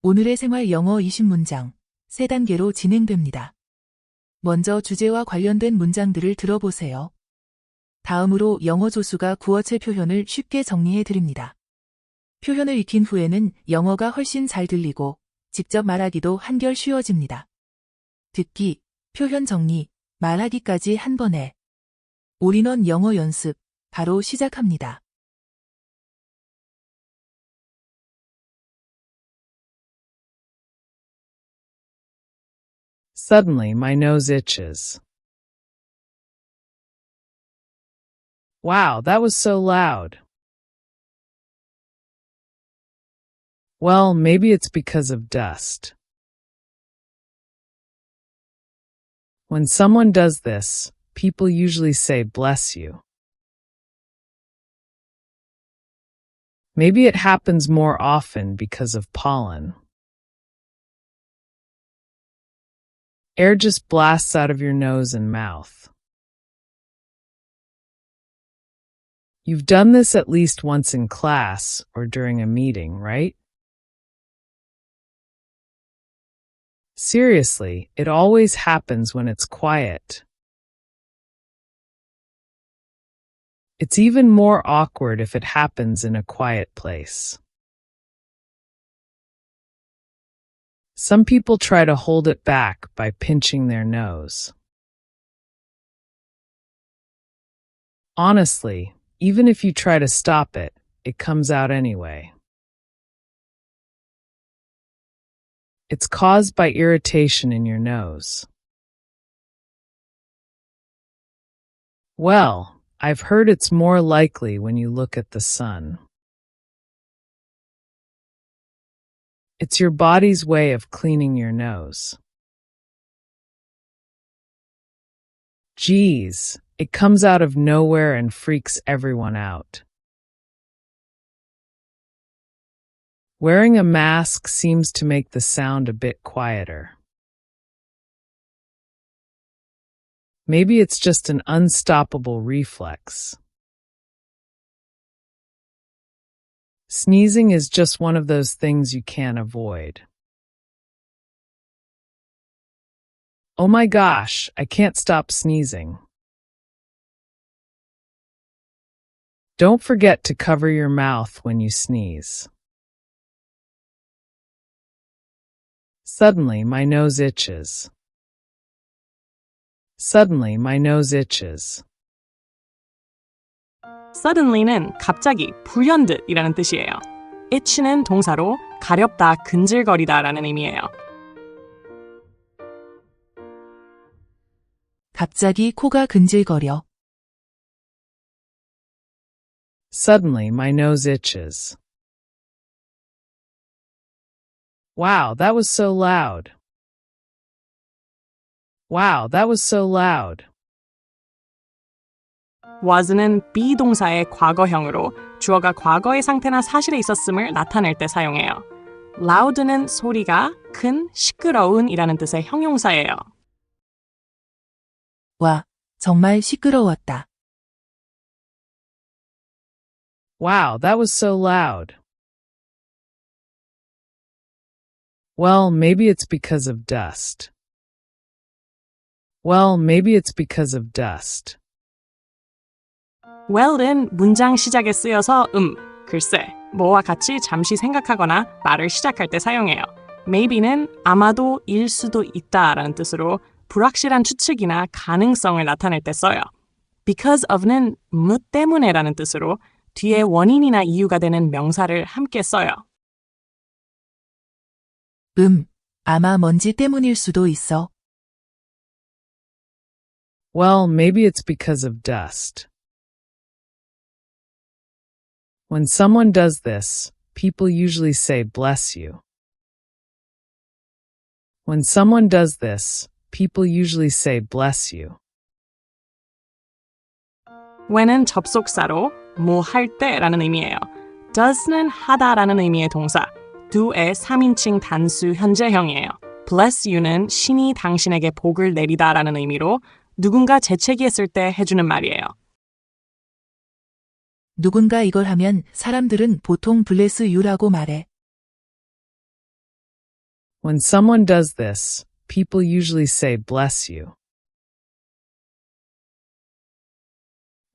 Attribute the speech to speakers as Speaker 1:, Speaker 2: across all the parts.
Speaker 1: 오늘의 생활 영어 20문장 세 단계로 진행됩니다. 먼저 주제와 관련된 문장들을 들어보세요. 다음으로 영어 조수가 구어체 표현을 쉽게 정리해 드립니다. 표현을 익힌 후에는 영어가 훨씬 잘 들리고 직접 말하기도 한결 쉬워집니다. 듣기, 표현 정리, 말하기까지 한 번에 올인원 영어 연습 바로 시작합니다.
Speaker 2: Suddenly, my nose itches. Wow, that was so loud. Well, maybe it's because of dust. When someone does this, people usually say bless you. Maybe it happens more often because of pollen. Air just blasts out of your nose and mouth. You've done this at least once in class or during a meeting, right? Seriously, it always happens when it's quiet. It's even more awkward if it happens in a quiet place. Some people try to hold it back by pinching their nose. Honestly, even if you try to stop it, it comes out anyway. It's caused by irritation in your nose. Well, I've heard it's more likely when you look at the sun. It's your body's way of cleaning your nose. Geez, it comes out of nowhere and freaks everyone out. Wearing a mask seems to make the sound a bit quieter. Maybe it's just an unstoppable reflex. Sneezing is just one of those things you can't avoid. Oh my gosh, I can't stop sneezing. Don't forget to cover your mouth when you sneeze. Suddenly, my nose itches. Suddenly, my nose itches.
Speaker 3: Suddenly는 갑자기, 불현듯이라는 뜻이에요. itch는 동사로 가렵다, 근질거리다 라는 의미예요.
Speaker 1: 갑자기 코가 근질거려.
Speaker 2: Suddenly, my nose itches. Wow, that was so loud. Wow, that was so loud.
Speaker 3: Was는 비동사의 과거형으로 주어가 과거의 상태나 사실에 있었음을 나타낼 때 사용해요. loud는 소리가 큰, 시끄러운이라는 뜻의 형용사예요.
Speaker 1: 와, 정말 시끄러웠다.
Speaker 2: Wow, that was so loud. Well, maybe it's because of dust. Well, maybe it's because of dust.
Speaker 3: Well은 문장 시작에 쓰여서 음, 글쎄, 뭐와 같이 잠시 생각하거나 말을 시작할 때 사용해요. maybe는 아마도 일 수도 있다 라는 뜻으로 불확실한 추측이나 가능성을 나타낼 때 써요. because of는 무 때문에 라는 뜻으로 뒤에 원인이나 이유가 되는 명사를 함께 써요.
Speaker 1: 음, 아마 먼지 때문일 수도 있어.
Speaker 2: Well, maybe it's because of dust. When someone does this, people usually say bless you. When someone does this, people usually say bless you.
Speaker 3: when은 접속사로 뭐 할 때라는 의미예요. does는 하다라는 의미의 동사, do의 3인칭 단수 현재형이에요. bless you는 신이 당신에게 복을 내리다라는 의미로 누군가 재채기했을 때 해주는 말이에요.
Speaker 1: 누군가 이걸 하면 사람들은 보통 블레스 유라고 말해.
Speaker 2: When someone does this, people usually say bless you.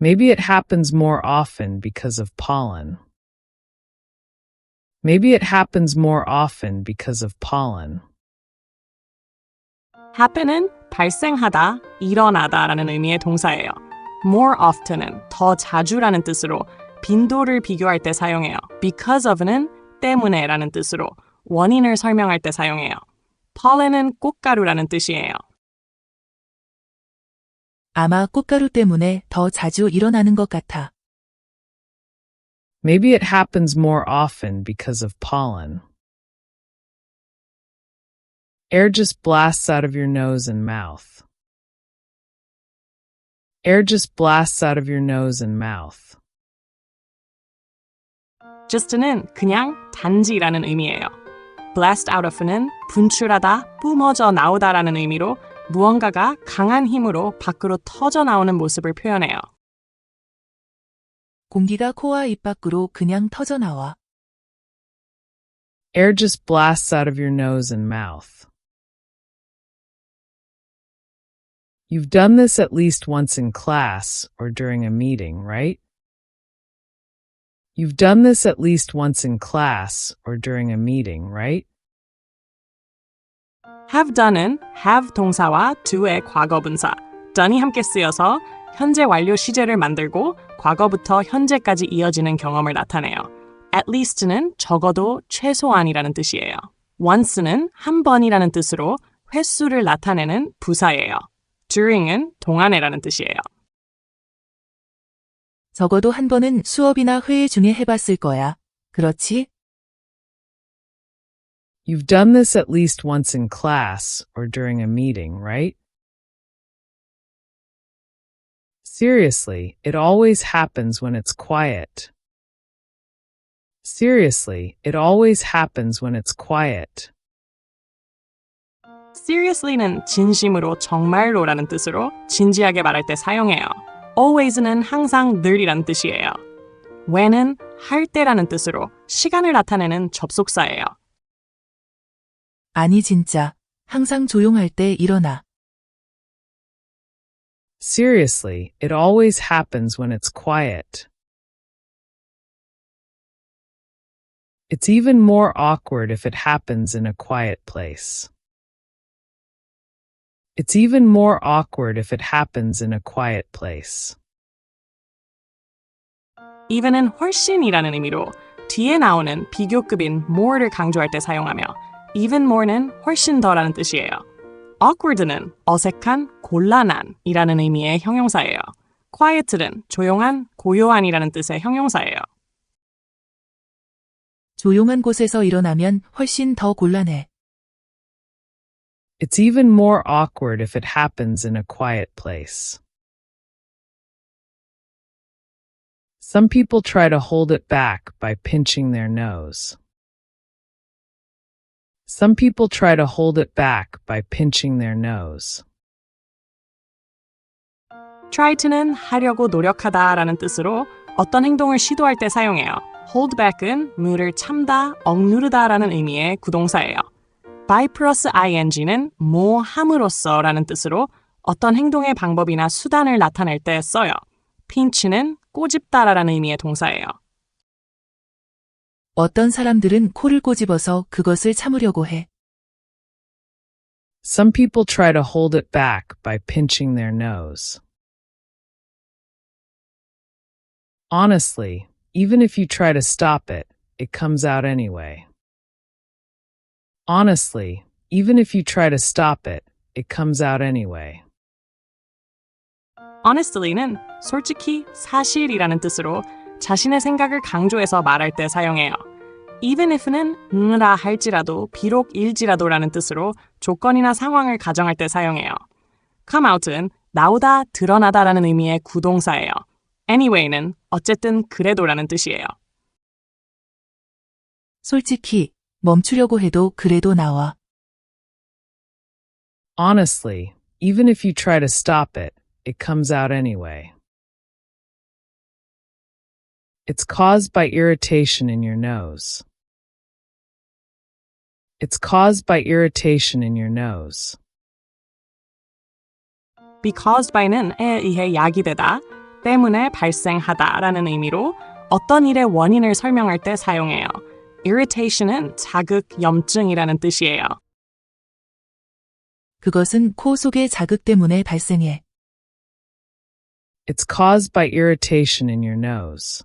Speaker 2: Maybe it happens more often because of pollen. Maybe it happens more often because of pollen.
Speaker 3: happen은 발생하다, 일어나다라는 의미의 동사예요. More often은 더 자주라는 뜻으로 빈도를 비교할 때 사용해요. because of는 때문에라는 뜻으로 원인을 설명할 때 사용해요. pollen은 꽃가루라는 뜻이에요.
Speaker 1: 아마 꽃가루 때문에 더 자주 일어나는 것 같아.
Speaker 2: Maybe it happens more often because of pollen. Air just blasts out of your nose and mouth. Air just blasts out of your nose and mouth.
Speaker 3: just는 그냥 단지라는 의미예요. blast out of는 분출하다, 뿜어져 나오다라는 의미로 무언가가 강한 힘으로 밖으로 터져 나오는 모습을 표현해요.
Speaker 1: 공기가 코와 입 밖으로 그냥 터져 나와.
Speaker 2: Air just blasts out of your nose and mouth. You've done this at least once in class or during a meeting, right? You've done this at least once in class or during a meeting, right?
Speaker 3: have done은 have 동사와 do의 과거분사, done이 함께 쓰여서 현재 완료 시제를 만들고 과거부터 현재까지 이어지는 경험을 나타내요. at least는 적어도 최소한이라는 뜻이에요. once는 한 번이라는 뜻으로 횟수를 나타내는 부사예요. during은 동안에라는 뜻이에요.
Speaker 1: 적어도 한 번은 수업이나 회의 중에 해봤을 거야. 그렇지?
Speaker 2: You've done this at least once in class or during a meeting, right? Seriously, it always happens when it's quiet. Seriously, it always happens when it's quiet.
Speaker 3: Seriously는 진심으로 정말로라는 뜻으로 진지하게 말할 때 사용해요. always는 항상 늘이라는 뜻이에요. when은 할 때라는 뜻으로 시간을 나타내는 접속사예요.
Speaker 1: 아니 진짜. 항상 조용할 때 일어나.
Speaker 2: Seriously, it always happens when it's quiet. It's even more awkward if it happens in a quiet place. It's even more awkward if it happens in a quiet place.
Speaker 3: even은 훨씬이라는 의미로 뒤에 나오는 비교급인 more를 강조할 때 사용하며 even more는 훨씬 더라는 뜻이에요. awkward는 어색한, 곤란한이라는 의미의 형용사예요. quiet는 조용한, 고요한이라는 뜻의 형용사예요.
Speaker 1: 조용한 곳에서 일어나면 훨씬 더 곤란해.
Speaker 2: It's even more awkward if it happens in a quiet place. Some people try to hold it back by pinching their nose. Some people try to hold it back by pinching their nose.
Speaker 3: try to는 하려고 노력하다라는 뜻으로 어떤 행동을 시도할 때 사용해요. hold back은 물을 참다, 억누르다라는 의미의 구동사예요. By 플러스 ing는 뭐 함으로써 라는 뜻으로 어떤 행동의 방법이나 수단을 나타낼 때 써요. pinch는 꼬집다라는 의미의 동사예요.
Speaker 1: 어떤 사람들은 코를 꼬집어서 그것을 참으려고 해.
Speaker 2: Some people try to hold it back by pinching their nose. Honestly, even if you try to stop it, it comes out anyway. Honestly, even if you try to stop it, it comes out anyway.
Speaker 3: honestly는 솔직히 사실이라는 뜻으로 자신의 생각을 강조해서 말할 때 사용해요. even if는 응라 할지라도 비록 일지라도라는 뜻으로 조건이나 상황을 가정할 때 사용해요. come out은 나오다 드러나다라는 의미의 구동사예요. anyway는 어쨌든 그래도라는 뜻이에요.
Speaker 1: 솔직히 멈추려고 해도 그래도 나와.
Speaker 2: Honestly, even if you try to stop it, it comes out anyway. It's caused by irritation in your nose. It's caused by irritation in your nose.
Speaker 3: be caused by는 에 의해 야기되다, 때문에 발생하다라는 의미로 어떤 일의 원인을 설명할 때 사용해요. irritation은 자극, 염증이라는 뜻이에요.
Speaker 1: 그것은 코 속의 자극 때문에 발생해.
Speaker 2: It's caused by irritation in your nose.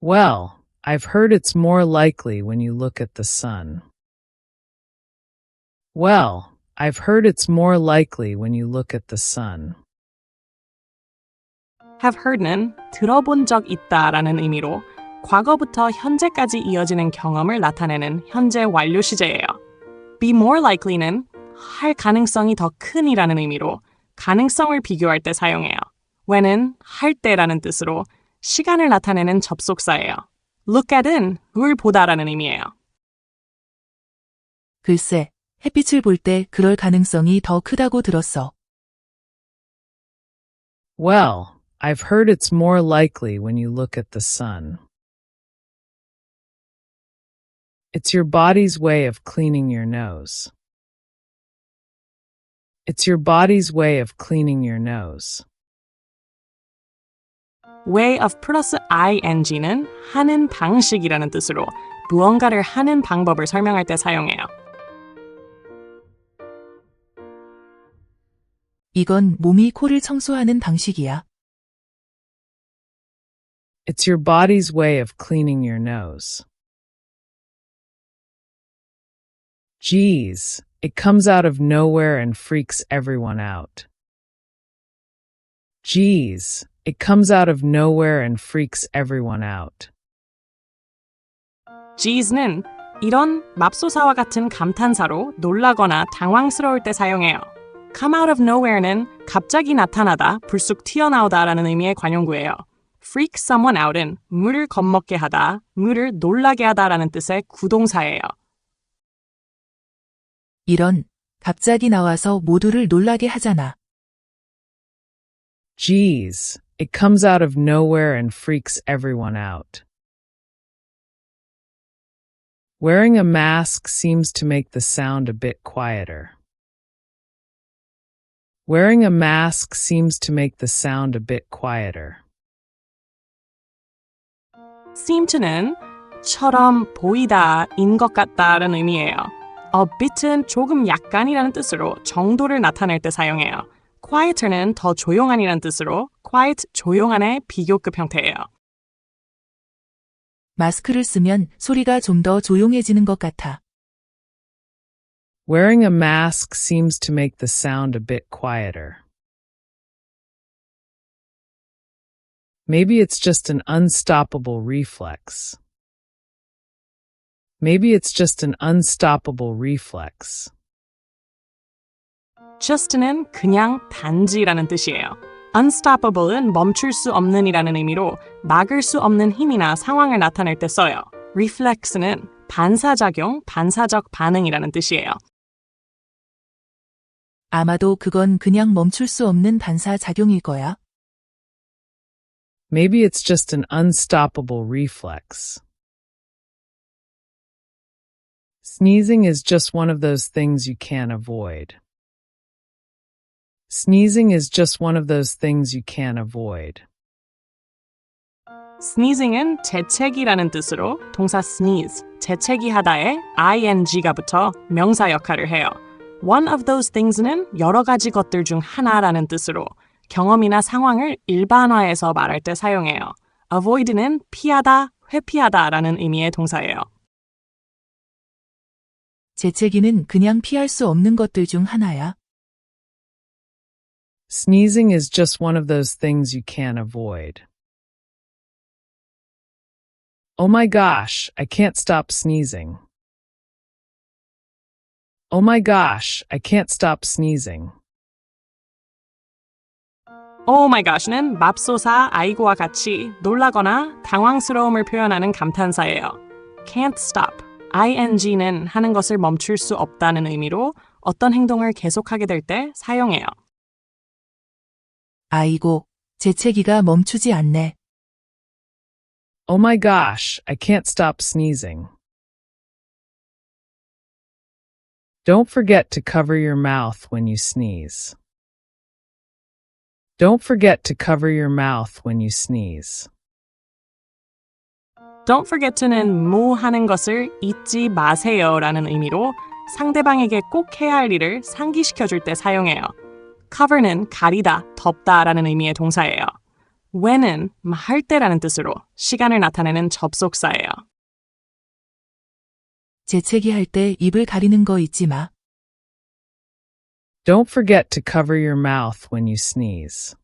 Speaker 2: Well, I've heard it's more likely when you look at the sun. Well, I've heard it's more likely when you look at the sun.
Speaker 3: Have heard는 들어본 적 있다라는 의미로 과거부터 현재까지 이어지는 경험을 나타내는 현재 완료 시제예요. be more likely는 할 가능성이 더 큰이라는 의미로 가능성을 비교할 때 사용해요. when은 할 때라는 뜻으로 시간을 나타내는 접속사예요. look at은 물 보다라는 의미예요.
Speaker 1: 글쎄, 햇빛을 볼 때 그럴 가능성이 더 크다고 들었어.
Speaker 2: Well, I've heard it's more likely when you look at the sun. It's your body's way of cleaning your nose. It's your body's way of cleaning your nose.
Speaker 3: way of 플러스 ing는 하는 방식이라는 뜻으로 무언가를 하는 방법을 설명할 때 사용해요.
Speaker 1: 이건 몸이 코를 청소하는 방식이야.
Speaker 2: It's your body's way of cleaning your nose. Geez, it comes out of nowhere and freaks everyone out. Geez, it comes out of nowhere and freaks everyone out.
Speaker 3: geese는 이런 맙소사와 같은 감탄사로 놀라거나 당황스러울 때 사용해요. come out of nowhere는 갑자기 나타나다, 불쑥 튀어나오다라는 의미의 관용구예요. freak someone out은 물을 겁먹게 하다, 물을 놀라게 하다라는 뜻의 구동사예요.
Speaker 1: 이런, 갑자기 나와서 모두를 놀라게 하잖아.
Speaker 2: Geez, it comes out of nowhere and freaks everyone out. Wearing a mask seems to make the sound a bit quieter. Wearing a mask seems to make the sound a bit quieter.
Speaker 3: Seem to는 처럼 보이다, 인 것 같다 라는 의미예요. a bit은 조금 약간이라는 뜻으로 정도를 나타낼 때 사용해요. quieter는 더 조용한이라는 뜻으로 quiet, 조용한의 비교급 형태예요.
Speaker 1: 마스크를 쓰면 소리가 좀 더 조용해지는 것 같아.
Speaker 2: Wearing a mask seems to make the sound a bit quieter. Maybe it's just an unstoppable reflex. Maybe it's just an unstoppable reflex.
Speaker 3: just는 그냥 단지라는 뜻이에요. unstoppable은 멈출 수 없는이라는 의미로 막을 수 없는 힘이나 상황을 나타낼 때 써요. reflex는 반사작용, 반사적 반응이라는 뜻이에요.
Speaker 1: 아마도 그건 그냥 멈출 수 없는 반사작용일 거야.
Speaker 2: Maybe it's just an unstoppable reflex. Sneezing is just one of those things you can't avoid. Sneezing is just one of those things you can't avoid.
Speaker 3: sneezing은 재채기라는 뜻으로 동사 sneeze, 재채기 하다에 ing가 붙어 명사 역할을 해요. One of those things는 여러 가지 것들 중 하나라는 뜻으로 경험이나 상황을 일반화해서 말할 때 사용해요. avoid는 피하다, 회피하다 라는 의미의 동사예요.
Speaker 1: 재채기는 그냥 피할 수 없는 것들 중 하나야.
Speaker 2: Sneezing is just one of those things you can't avoid. Oh my gosh, I can't stop sneezing. Oh my gosh, I can't stop sneezing.
Speaker 3: Oh my gosh는 맙소사 아이고와 같이 놀라거나 당황스러움을 표현하는 감탄사예요. can't stop. ing는 하는 것을 멈출 수 없다는 의미로 어떤 행동을 계속하게 될 때 사용해요.
Speaker 1: 아이고, 재채기가 멈추지 않네.
Speaker 2: Oh my gosh, I can't stop sneezing. Don't forget to cover your mouth when you sneeze. Don't forget to cover your mouth when you sneeze.
Speaker 3: Don't forget to는 뭐 하는 것을 잊지 마세요 라는 의미로 상대방에게 꼭 해야 할 일을 상기시켜 줄 때 사용해요. cover는 가리다, 덮다 라는 의미의 동사예요. when은 할 때라는 뜻으로 시간을 나타내는 접속사예요.
Speaker 1: 재채기 할 때 입을 가리는 거 잊지 마.
Speaker 2: Don't forget to cover your mouth when you sneeze.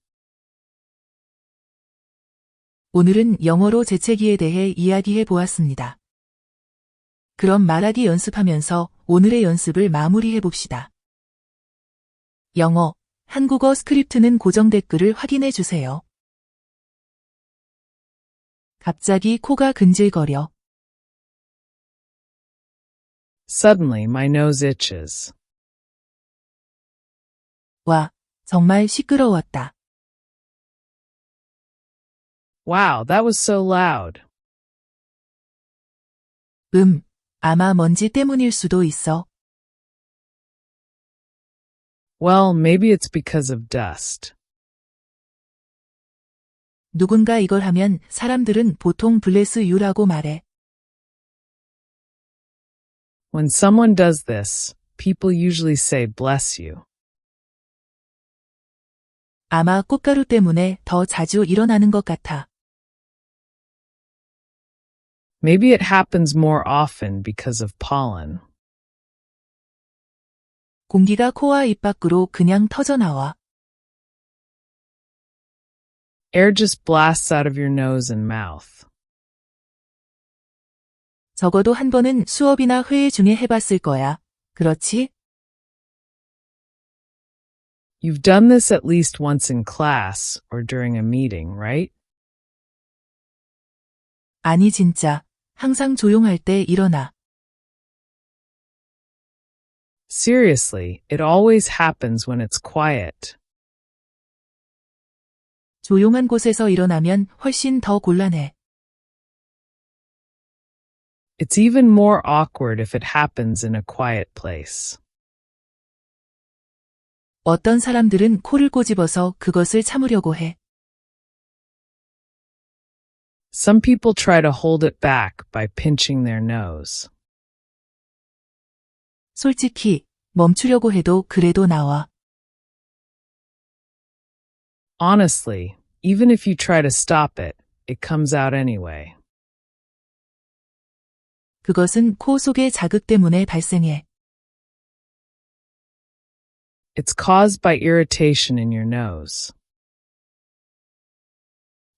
Speaker 1: 오늘은 영어로 재채기에 대해 이야기해 보았습니다. 그럼 말하기 연습하면서 오늘의 연습을 마무리해 봅시다. 영어, 한국어 스크립트는 고정 댓글을 확인해 주세요. 갑자기 코가 근질거려.
Speaker 2: Suddenly my nose itches.
Speaker 1: 와, 정말 시끄러웠다.
Speaker 2: Wow, that was so loud.
Speaker 1: 음, 아마 먼지 때문일 수도 있어.
Speaker 2: Well, maybe it's because of dust.
Speaker 1: 누군가 이걸 하면 사람들은 보통 블레스 유라고 말해.
Speaker 2: When someone does this, people usually say bless you.
Speaker 1: 아마 꽃가루 때문에 더 자주 일어나는 것 같아.
Speaker 2: Maybe it happens more often because of pollen.
Speaker 1: 공기가 코와 입 밖으로 그냥 터져 나와.
Speaker 2: Air just blasts out of your nose and mouth.
Speaker 1: 적어도 한 번은 수업이나 회의 중에 해봤을 거야. 그렇지?
Speaker 2: You've done this at least once in class or during a meeting, right?
Speaker 1: 아니 진짜. 항상 조용할 때 일어나.
Speaker 2: Seriously, it always happens when it's quiet.
Speaker 1: 조용한 곳에서 일어나면 훨씬 더 곤란해.
Speaker 2: It's even more awkward if it happens in a quiet place.
Speaker 1: 어떤 사람들은 코를 꼬집어서 그것을 참으려고 해.
Speaker 2: Some people try to hold it back by pinching their nose.
Speaker 1: 솔직히 멈추려고 해도 그래도 나와.
Speaker 2: Honestly, even if you try to stop it, it comes out anyway.
Speaker 1: 그것은 코 속의 자극 때문에 발생해.
Speaker 2: It's caused by irritation in your nose.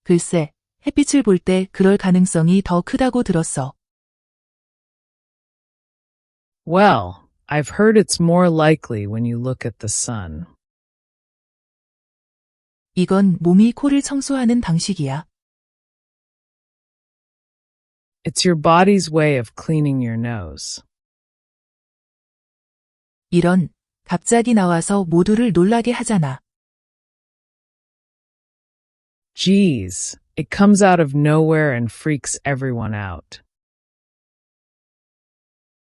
Speaker 1: 글쎄, 햇빛을 볼 때 그럴 가능성이 더 크다고 들었어.
Speaker 2: Well, I've heard it's more likely when you look at the sun.
Speaker 1: 이건 몸이 코를 청소하는 방식이야.
Speaker 2: It's your body's way of cleaning your nose.
Speaker 1: 이런, 갑자기 나와서 모두를 놀라게 하잖아.
Speaker 2: Geez, it comes out of nowhere and freaks everyone out.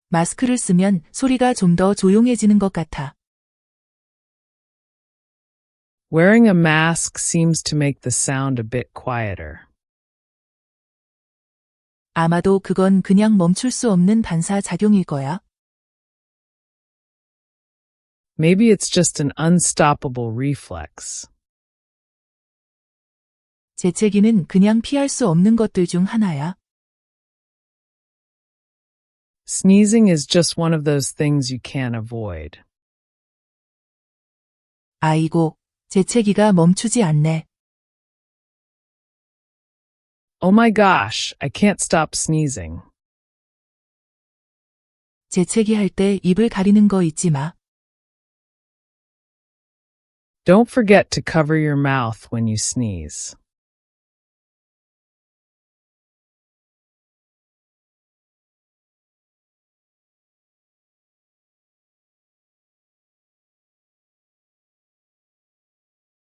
Speaker 1: 마스크를 쓰면 소리가 좀 더 조용해지는 것 같아.
Speaker 2: Wearing a mask seems to make the sound a bit quieter.
Speaker 1: 아마도 그건 그냥 멈출 수 없는 반사 작용일 거야.
Speaker 2: Maybe it's just an unstoppable reflex.
Speaker 1: 재채기는 그냥 피할 수 없는 것들 중 하나야.
Speaker 2: Sneezing is just one of those things you can't avoid.
Speaker 1: 아이고, 재채기가 멈추지 않네.
Speaker 2: Oh my gosh, I can't stop sneezing.
Speaker 1: 재채기 할 때 입을 가리는 거 잊지 마.
Speaker 2: Don't forget to cover your mouth when you sneeze.